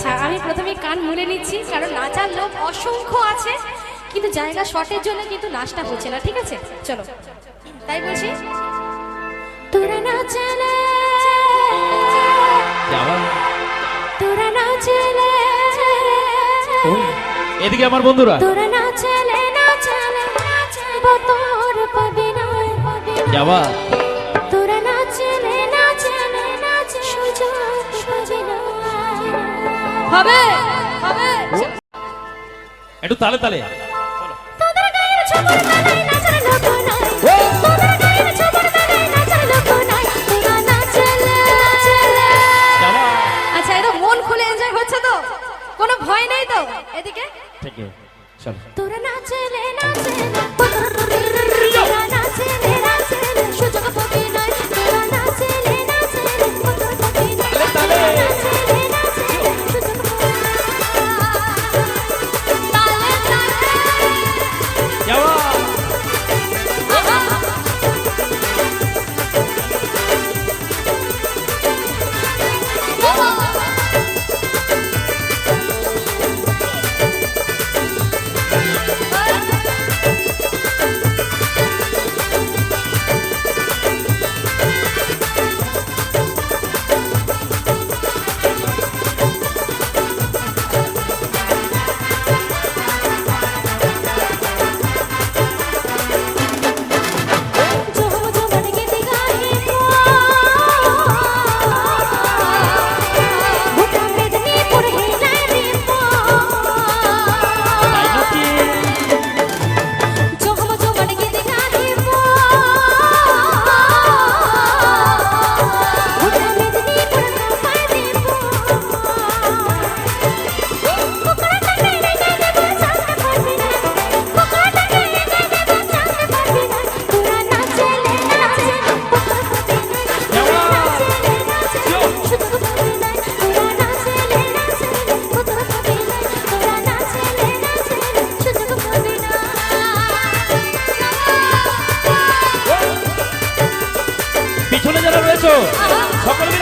আচ্ছা আমি প্রথমে কান মুলে নিচ্ছি কারণ নাচার লোক অসংখ্য আছে কিন্তু জায়গা শর্টের জন্য কিন্তু নাচটা হচ্ছে না ঠিক আছে? চলো। তাই বলছি? তোরা নাচলে তোরা নাচলে এদিকে আমার বন্ধুরা। তোরা নাচলে নাচলে নাচবো তোর পাবি না পাবি হবে? হবে। একটু তালে তালে। তোদের গায়ের ঝুমুর তালে নাচার লোক নাই তোদের গায়ের ঝুমুর তালে নাচার লোক নাই তোরা নাচলে নাচলে। আচ্ছা এটা মন খুলে এনজয় হচ্ছে তো? কোনো ভয় নেই তো এদিকে? ঠিক আছে চলো। তোরা নাচলে নাচলে। সকল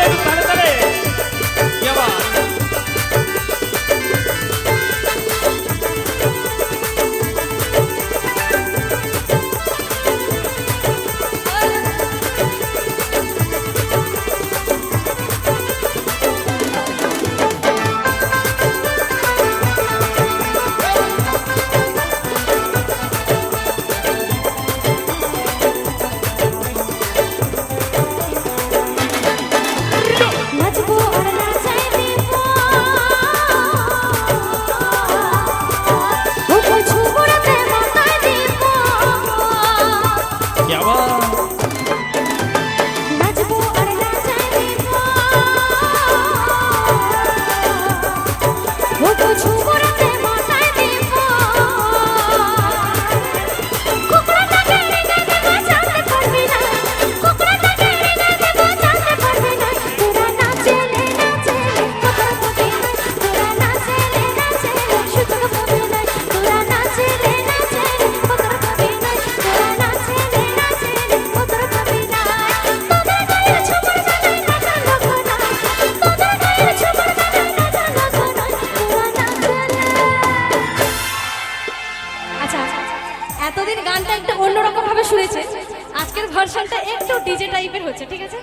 ভার্সনটা একটু ডিজে টাইপের হচ্ছে, ঠিক আছে?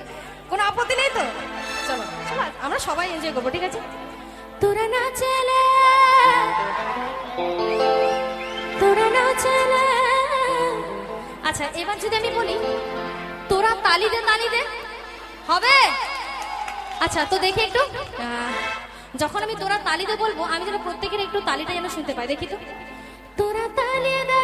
কোনো আপত্তি নেই তো? চলো চলো, আমরা সবাই এনজয় করব, ঠিক আছে? তোরা নাচলে তোরা নাচলে আচ্ছা এবার যদি আমি বলি, তোরা তালি দে তালি দে, হবে? আচ্ছা তো দেখি একটু যখন আমি তোরা তালি দে বলব, আমি যেন প্রত্যেকের একটু তালিটা যেন শুনতে পাই, দেখি তো। তোরা তালি দে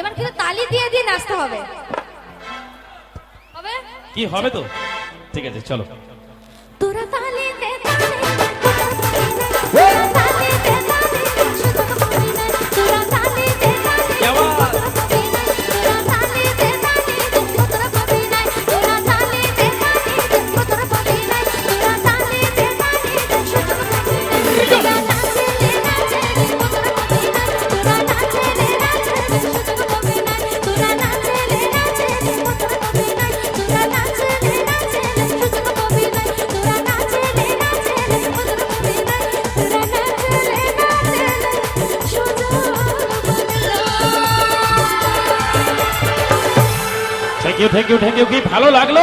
এবার কিন্তু তালি দিয়ে দিয়ে নাচতে হবে। হবে কি হবে তো? ঠিক আছে চলো। Thank you thank you thank you কি ভালো লাগল?